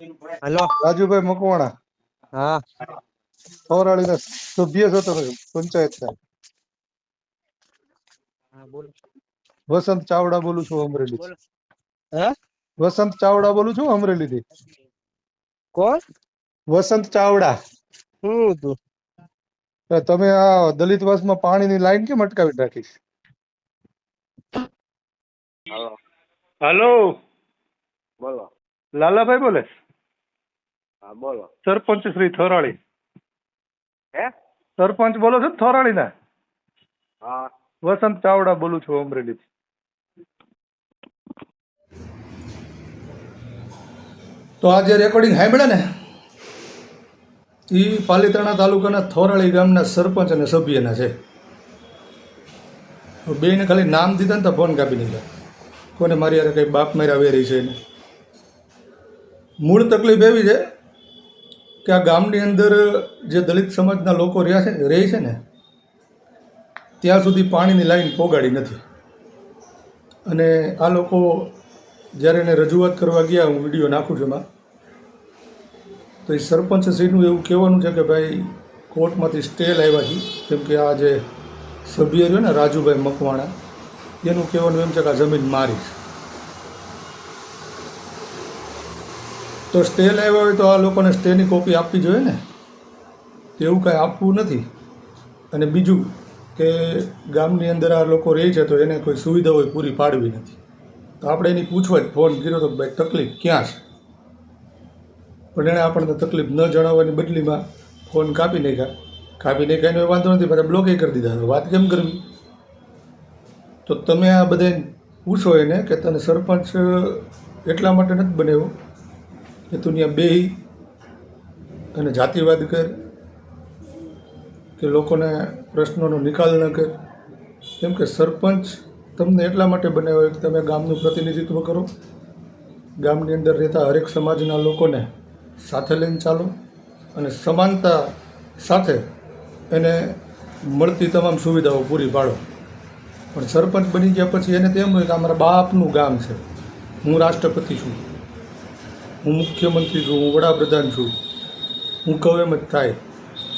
Hello. Rajubhai Makwana. હા. સૌરાળીના સભ્ય છો તમે પંચાયત હા, વસંત ચાવડા બોલું છું અમરેલી વસંત ચાવડા બોલું છું અમરેલી થી કોણ? વસંત ચાવડા. શું હતું તમે આ દલિત વાસમાં પાણીની લાઈન કેમ અટકાવી રાખી? હેલો. હાલો. બોલો. લાલાભાઈ બોલે હા બોલો. સરપંચ શ્રી થોરાળી. હે? સરપંચ બોલો છો ને થોરાળીના? હા. વસંત ચાવડા બોલું છું અમરેલી તો આ જે રેકોર્ડિંગ સાંભળે ને એ પાલીતાણા તાલુકાના થોરાળી ગામના સરપંચ અને સભ્યના છે. બેને ખાલી નામ દીધા ને તો ફોન કાપી દીધા. કોને મારી યાર કંઈ બાપ માર્યા વેરી છે મૂળ તકલીફ એવી છે કે આ ગામની અંદર જે દલિત સમાજના લોકો રહ્યા છે, રહે છે ને, ત્યાં સુધી પાણીની લાઈન પોગાડી નથી. અને આ લોકો જ્યારે એને રજૂઆત કરવા ગયા, હું વીડિયો નાખું છું એમાં, તો એ સરપંચશ્રીનું એવું કહેવાનું છે કે ભાઈ, કોર્ટમાંથી સ્ટે લાવ્યા છે. કેમ કે આ જે સભ્ય રહ્યો ને, રાજુભાઈ મકવાણા, એનું કહેવાનું એમ છે કે આ જમીન મારી છે. તો સ્ટે લાવ્યા હોય તો આ લોકોને સ્ટેની કોપી આપવી જોઈએ ને? એવું કાંઈ આપવું નથી. અને બીજું કે ગામની અંદર આ લોકો રહે છે તો એને કોઈ સુવિધા હોય પૂરી પાડવી નથી. તો આપણે એની પૂછવા જ ફોન કર્યો તો ભાઈ તકલીફ ક્યાં છે? પણ એણે આપણને તકલીફ ન જણાવવાની બદલીમાં ફોન કાપી નાખ્યા. કાપી નાખ્યા એનો વાંધો નથી, પાછા બ્લોકે કરી દીધા. વાત કેમ કરવી? તો તમે આ બધાને પૂછો એને કે તને સરપંચ એટલા માટે નથી બનાવ્યો? કે દુનિયા બે અને જાતિવાદ કર, કે લોકોને પ્રશ્નોનો નિકાલ ન કર. કેમ કે સરપંચ તમને એટલા માટે બનાવ્યો કે તમે ગામનું પ્રતિનિધિત્વ કરો. ગામની અંદર રહેતા હરેક સમાજના લોકોને સાથે લઈને ચાલો અને સમાનતા સાથે એને મળતી તમામ સુવિધાઓ પૂરી પાડો. પણ સરપંચ બની ગયા પછી એને તેમ હોય કે અમારા બાપનું ગામ છે. હું રાષ્ટ્રપતિ છું. હું મુખ્યમંત્રી છું, હું વડાપ્રધાન છું. હું કહું એમ જ થાય.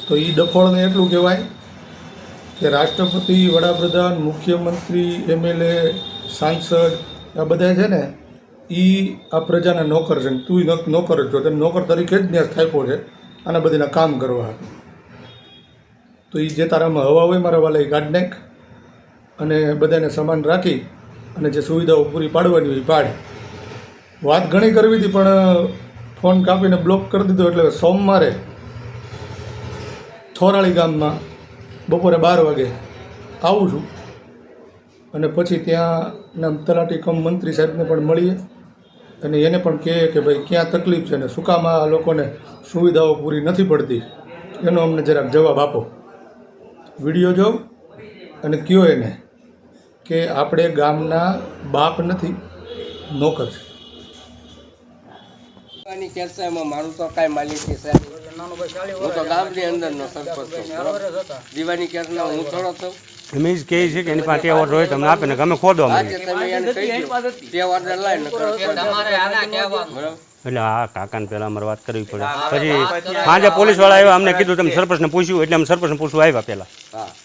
તો એ ડફોળને એટલું કહેવાય કે રાષ્ટ્રપતિ, વડાપ્રધાન, મુખ્યમંત્રી એમએલએ સાંસદ, આ બધા છે ને એ આ પ્રજાના નોકર છે. ને તું નોકર જ છો. તને નોકર તરીકે જ ત્યાં થાપ્યો છે આના બધાના કામ કરવા તો એ જે તારામાં હવા હોય, મારા વાલા એ કાઢ અને બધાને સમાન રાખી અને જે સુવિધાઓ પૂરી પાડવાની હોય એ પાડે. વાત ઘણી કરવી હતી, પણ ફોન કાપીને બ્લોક કરી દીધો એટલે સોમવારે થોરાળી ગામમાં બપોરે બાર વાગે આવું છું. અને પછી ત્યાંના તલાટી કમ મંત્રી સાહેબને પણ મળીએ. અને એને પણ કહે કે ભાઈ, ક્યાં તકલીફ છે ને શું આ લોકોને સુવિધાઓ પૂરી નથી પડતી? એનો અમને જરાક જવાબ આપો. વીડિયો જોઉં અને કયો એને કે આપણે ગામના બાપ નથી, નોકર છે. દીવાની એમાં મારું તો કાંઈ માલિકી છે હું તો ગામની અંદરનો સરપંચ છું? દીવાની કેસના હું થોડો છું. કહીએ કે એની પાસે ઓર્ડર હોય તમને આપે ને ગમે ખોદો તે order લાય એટલે હા કાકાને પહેલા અમારે વાત કરવી પડે. પછી સાંજે પોલીસવાળા આવ્યા અમને કીધું તમે સરપંચને પૂછ્યું એટલે અમે સરપંચને પૂછવા આવ્યા પહેલા.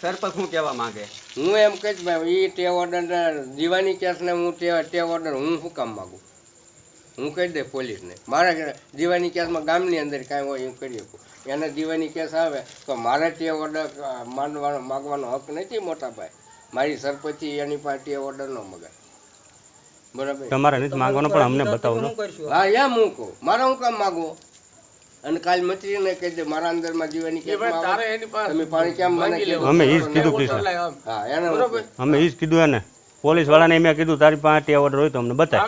સરપંચ હું કહેવા માંગે? હું એમ કહીશ ભાઈ એ તે ઓર્ડર દીવાની કેસને હું તે ઓર્ડર હું શું કામ માગું? હું કહી દે પોલીસને. મારા દીવાની કેસમાં ગામની અંદર કાંઈ હોય હું કરી શકું. એને દીવાની કેસ આવે તો મારે તે ઓર્ડર માનવાનો માગવાનો હક નથી મોટા ભાઈ. મારી સરપંચી એની પાસે ઓર્ડર ન મગાય બરાબર? તમારે નથી માંગવાનો પણ અમને બતાવો હા એમ હું કહું? મારે હું કામ માગવું? અને કાલ મંત્રીને કહી દે મારા અંદરમાં જીવાની કેસમાં આવે, તમે પાણી કેમ મને? અમે ઈ જ કીધું કૃષ્ણ હા એને અમે ઈ જ કીધું એને. પોલીસ વાળાને મેં કીધું તારી પાસે ઓર્ડર હોય તો અમને બતાય.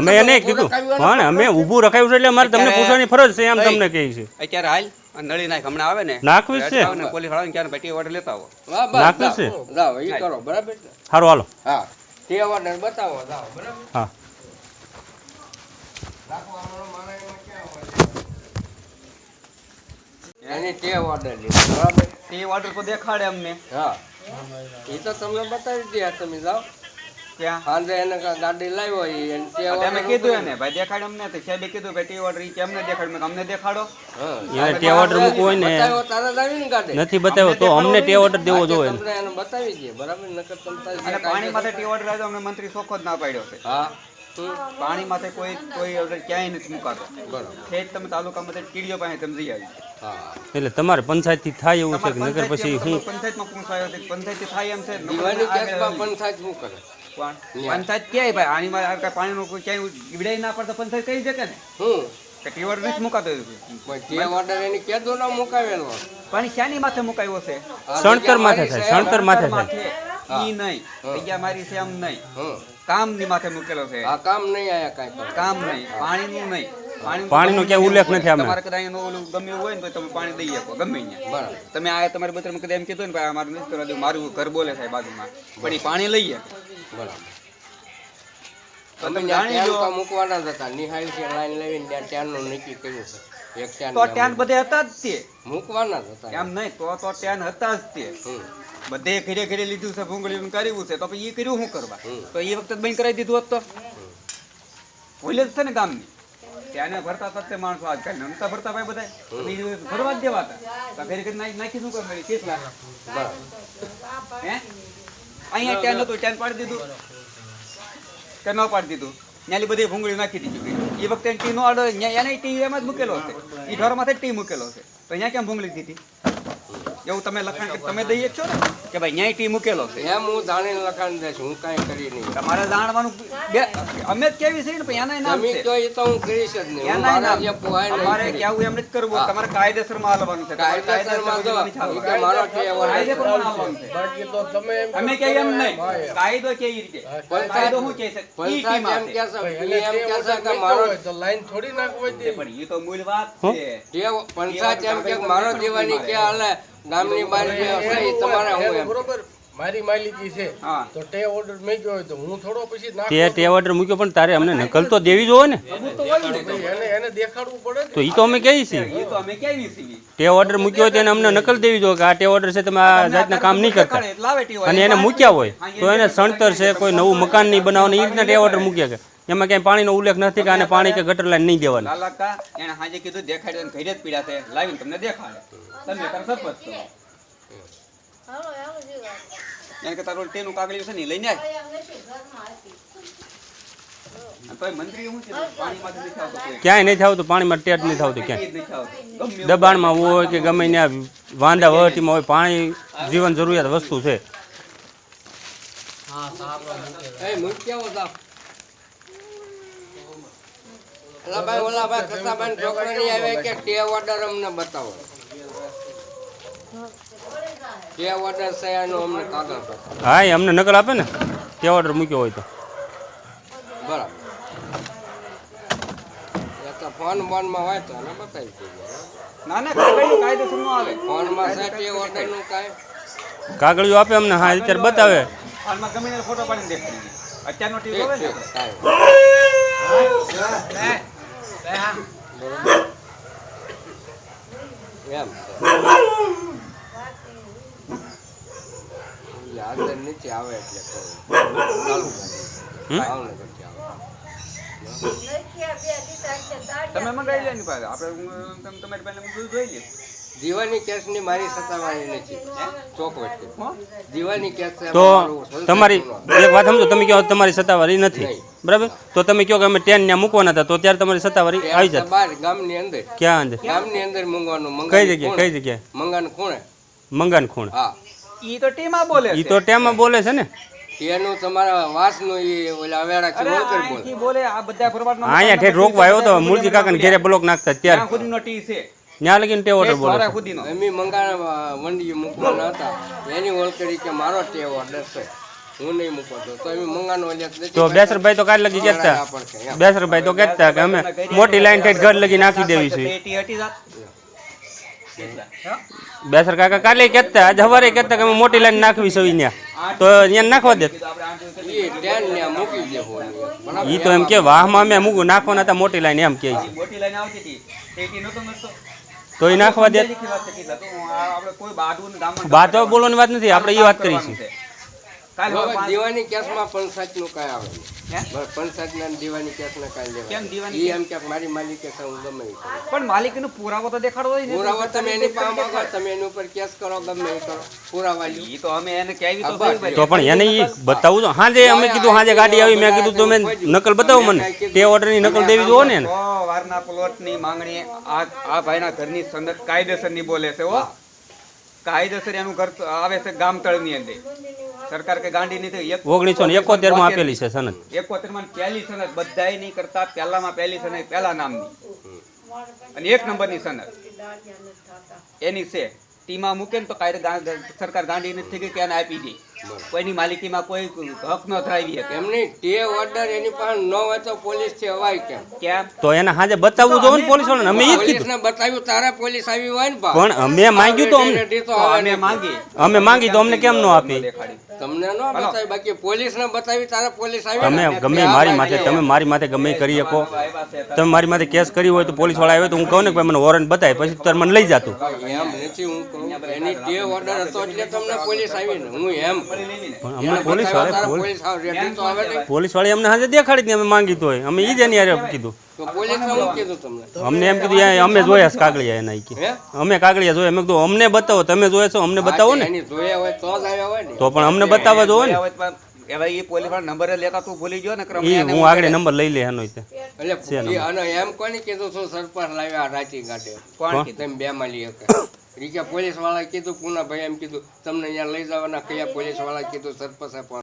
અમે એને કીધું. પણ અમે ઊભું રખાયું છે એટલે અમારે તમને પૂછવાની ફરજ છે એમ તમને કહે છે. અત્યારે હાલ નળી નાખ હમણાં આવે ને. નાખવી છે. પોલીસ વાળાને ક્યારે પેટી ઓર્ડર લેતા આવો. હા છે? જાઓ, જાઓ એ કરો બરાબર સારું હાલો. હા તે ઓર્ડર બતાવો જાઓ બરાબર? હા. એની તે ઓર્ડર લીધો બરાબર? તે ઓર્ડર તો દેખાડે અમને. હા. એ તો તમને બતાવી દે તમે જાઓ. ક્યાં? એને ગાડી લાવ્યો ઈ એને તે આ તમે કીધું એને ભાઈ દેખાડ અમને. તો સાહેબે કીધું ભાઈ ટી ઓર્ડર ઈ કે દેખાડ. અમને દેખાડો. હા. એને ઓર્ડર મૂકવો હોય ને બતાવ્યો તારે ને ગાડી. નથી બતાવ્યો તો અમને તે ઓર્ડર દેવો જોઈએ. તમને એને બતાવી દઈએ બરાબર? નકર તમે અને પાણી માથે ટી ઓર્ડર આવ્યો અમને મંત્રી ચોખ્ખો જ ના પાડ્યો છે. હા. પાણી માથે કોઈ કોઈ ઓર્ડર ક્યાંય નથી મુકાતો. બરાબર. તમે તાલુકામાં ટીડીઓ પાસે તમે જઈ આવી એટલે તમારે પંચાયતથી થાય એવું છે કે નગર પછી હું પંચાયતમાં પૂછાયો છે પંચાયતથી થાય એમ છે. પંચાયત શું કરે? પંચાયત ક્યાંય ભાઈ? આની માં આ કાંઈ પાણીનું ક્યાંય વિડાય ના પડતા પંચાયત કહી શકે ને? હું? કે નથી મુકાતો જે ઓર્ડર એની કેદો ના મુકાવેલો? પાણી શાની માથે મુકાયો છે? સણતર માથે મારી થાય સણતર માથે થાય. માથે. ઈ નહીં. જગ્યા મારી છે આમ નહીં. હમ. કામની માથે મુકેલો છે. આ કામ નહીં આયા કાઈ કામ નહીં પાણીનું નહીં. પાણીનું ક્યાંય ઉલ્લેખ નથી અમે તમારે કદાચ એનું ઓલું ગમે એવું હોય ને તો તમે પાણી દઈ શકો ગમે અહીંયા બરાબર. તમે આ તમારી બતરમાં કદાચ એમ કીધું ને ભાઈ અમારું નથી કરવા મારું ઘર બોલે છે બાજુમાં. પણ એ પાણી લઈએ બરાબર. તમે જાણી ટેન્કા મૂકવાના જ હતા. નિહાળી છે લાઈન લાવીને ત્યાં ત્યાંનું નક્કી કર્યું છે. તો ત્યાં બધે હતા જ તે. મૂકવાના જ હતા. એમ નહીં તો તો ત્યાં હતા જ તે. બધે ઘરે ઘરે લીધું છે ભૂંગળીનું કર્યું છે તો એ કર્યું શું કરવા? તો એ વખતે બંધ કરાવી દીધું હોત તો? ભૂલે જ છે ને ગામની. ત્યાંને ભરતા હતા તે માણસો આજકાલ નમતા ભરતા ભાઈ બધા ભરવા જ દેવા હતા. તો ઘરે ઘરે નાખી શું મળી ત્રીસ હે? અહીંયા ત્યાં નતું ત્યાં પાડી દીધું. ટેન ન પાડી દીધું. ત્યાંની બધી ભૂંગળી નાખી દીધી એ વખતે ટી નો ઓર્ડર એને ટી એમાં જ મૂકેલો હશે. એ ઢોરમાંથી ટી મૂકેલો છે તો અહીંયા કેમ ભૂંગળી દીધી? એવું તમે લખાણ કે તમે દઈએ છો ને? કે ભાઈ ન્યાય ટી મૂકેલો છે. એમ હું જાણીને લખાણ દઈશ હું કાંઈ કરી નહીં. તમારે જાણવાનું બે- અમે જ કેવી છે ને એના નામ છે. તો એ તો હું કરીશ જ નહીં. એના નામ. અમારે કેવું એમ જ કરવું તમારે કાયદેસરમાં હાલવાનું છે. કાયદેસરમાં મારો કે કાયદે. પ્રમાણે હાલવાનું છે. બાકી તો તમે અમે કે એમ નહીં. કાયદો કે ઈ રીતે. કાયદો હું કે છે? ઈ ટી માં કે છે, એમ કે છે કે મારો તો લાઈન થોડી નાખવા દે. પણ એ તો મૂળ વાત છે. જે પંચાયત એમ કે મારો દેવાની કે હાલે ગામની બહાર જે હશે એ તમારે હું એમ. બરોબર. મારી માલિકી છે. તો ટે ઓર્ડર મૂક્યો હોય તો હું થોડો પછી તે ટે ઓર્ડર મૂક્યો પણ તારે અમને નકલ તો દેવી જોઈએ ને. એને એને દેખાડવું પડે તો એ તો અમે કહીએ છીએ? ઈ તો અમે કેવી છીએ? ટે ઓર્ડર મૂક્યો હોય એને અમને નકલ દેવી જોઈએ કે આ ટે ઓર્ડર છે તમે આ જાતના કામ નહીં કરતા. અને એને મૂક્યા હોય. તો એને સણતર છે કોઈ નવું મકાન નહીં બનાવવાનું એ રીતના ટે ઓર્ડર મૂક્યા કે એમાં ક્યાંય પાણીનો ઉલ્લેખ નથી કે આને પાણી કે ગટર લાઈન નહીં દેવાનું. લાલાકા એને હાજે કીધું દેખાડ્યો ઘરે જ પીડા છે લાવીને તમને દેખાડે. તમે તાર સરપંચ છો. એને કે તારું ટેનું કાગળિયું છે ને લઈને આય. ક્યાંય નહીં થતું પાણીમાં ટેટ નહીં થતું ક્યાંય. જ દબાણમાં હોય. કે ગમે ત્યાં વાંદા વહટીમાં હોય પાણી જીવન જરૂરિયાત વસ્તુ છે. ઓલા ભાઈ ઓલા ભાઈ કસાભાઈ છોકરો નહીં આવે કે તે ઓર્ડર અમને બતાવો. તે ઓર્ડર છે એનો અમને કાગળ હા એ અમને નકલ આપે ને તે ઓર્ડર મૂક્યો હોય તો. બરાબર. એ તો ફોન બોનમાં હોય તો એને બતાવી ના ના આવે. ફોનમાં છે તે ઓર્ડરનું કાંઈ? કાગળિયો આપે અમને હા અત્યારે બતાવે. ગમે તેને ફોટો પાડીને દેખાડી દે અત્યારનો ટીવી જોવે ને કાંઈ એમ છે નીચે આવે એટલે ચાલુ? તમે મંગાવી લે ને પાછા આપણે તમારી પાસે હું જોઈ લઈશ દીવાની કેસની મારી સત્તાવાળી નથી. ચોખવટથી હો? કેસ તો તમારી એક વાત સમજો તમે કહો તમારી સત્તાવારી નથી. બરાબર? તો તમે કહો કે અમે ટેન ત્યાં મૂકવાના હતા તો ત્યારે તમારી સત્તાવારી આવી જાય બહાર ગામની અંદર. ક્યાં અંદર? ગામની અંદર મંગવાનું કઈ જગ્યા જગ્યાએ કઈ જગ્યાએ? મંગાન ખૂણે મંગાન ખૂણ હા. ઈ તો ટીમાં બોલે ઈ તો ટેમમાં બોલે છે ને? એનું તમારા વાસનું ઈ ઓલા અવેરાથી અરે વળકર બોલ? બોલે આ બધા ફરવાડના આયા ઠેઠ રોકવા આવ્યો તો મૂળજી કાકાને ઘેરે બ્લોક નાખતા ત્યાં ત્યારે સુધીનો ટી છે. ત્યાં લગીને તે ઓર્ડર બોલે છે. સુધીનો. એમી મંગાણા વંડી મૂકવાના હતા. એની ઓળકરી કે મારો ટેવ ઓર્ડર છે હું નહીં મૂકો તો એમ મંગાનો તો બેસરભાઈ તો કાલ લગી એમ. બેસરભાઈ તો કેતા કે અમે મોટી લાઈન ઠેઠ ઘર લગી નાખી દેવી છે? બેસર કાકા કાલે કહેતા આજે સવારે કહેતા કે અમે મોટી લાઈન નાખવી છે અહીંયા. તો અહીંયા નાખવા દે. કીધું આપણે આમ જોયું કે ઈ તો એમ કે વાહમાં અમે મૂકું નાખવાના હતા મોટી લાઈન એમ કહે છે મોટી લાઈન આવતી હતી. તે એ નાખવા દે. કે બાતો બોલવાની વાત નથી આપણે એ વાત કરી છે. દીવાની કેસમાં પંચાયતનું કાંઈ આવે નહીં. માલિક ને દીવાની કેસને કાંઈ લેવા કેમ દીવાની ઈ એમ કે મારી માલિકી છે હું ગમે ઈ કરું. પણ માલિકીનો પુરાવો તો દેખાડો તમે એની પાસે તમે એની ઉપર કેસ કરો ગમે કરો. પુરાવા ઈ તો અમે એને પણ એને ઈ બતાવું તો હાજે અમે કીધું હાજે ગાડી આવી મેં કીધું તમે નકલ બતાવો મને. તે ઓર્ડરની નકલ દેવી જોવો ને વારના પ્લોટની માંગણી આ આ ભાઈના ઘરની કાયદેસરની બોલે છે હો. કાયદેસર એનું ઘર આવે છે ગામતળની અંદર. સરકાર કે ગાંડી નથી ઓગણીસો ને એકોતેરમાં આપેલી છે સનદ. એકોતેરમાં પહેલી સનદ બધાય નહીં કરતા પહેલામાં પહેલી સનદ પહેલા નામની. અને એક નંબરની સનદ. એની છે ટીમાં મૂકે ને તો કાયદે સરકાર ગાંડી નથી ગઈ કે એને આપી દે. કોઈની માલિકીમાં કોઈ હક ન થાય એમની તે ઓર્ડર એની પાસે ન હોય તો પોલીસથી અવાય કેમ? કેમ? તો એને હાજે બતાવવું જોઈએ ને પોલીસ વાળાને અમે ઈ કીધું. ને બતાવ્યું તારે પોલીસ આવી હોય ને પણ અમે માંગ્યું તો અમને. અમે માંગી અમે માંગી તો અમને કેમ ન આપી? દેખાડી. તમને ન બતાવી બાકી પોલીસને બતાવી તારે પોલીસ આવી તમે ગમે મારી માથે તમે મારી માથે ગમે કરી શકો. તમે મારી માથે કેસ કરી હોય તો પોલીસવાળા આવે તો હું કહું ને કે મને વોરંટ બતાવે પછી તારે મને લઈ જાતું. એમ નથી હું કહું એની તે ઓર્ડર હતો એટલે તમને પોલીસ આવી ને. હું એમ. પણ અમને પોલીસવાળા પોલીસ આવે રેડી તો આવે પોલીસવાળા અમને હાજે દેખાડી અમે માંગી તો અમે ઈ જ એની હારે કીધું. અમને એમ કીધું અમે જોયા છે કાગળિયા એના કે અમે કાગળિયા જોયા. મેં કીધું અમને બતાવો તમે જોયા છો અમને બતાવો ને. એની જોયા હોય તો જ આવ્યા હોય ને. તો પણ અમને બતાવવા જોવો ને. પોલીસવાળા નંબર લેતા તું ભૂલી ગયો ને હું આગળ નંબર લઈ લે એનો એટલે એમ કોને કીધું છું સરપંચ લાવ્યા ગાડે કોણ તમે બે માં લઈ પોલીસવાળા કીધું પૂના ભાઈ એમ કીધું તમને અહીંયા લઈ જવાના. કયા પોલીસવાળા કીધું સરપંચે પણ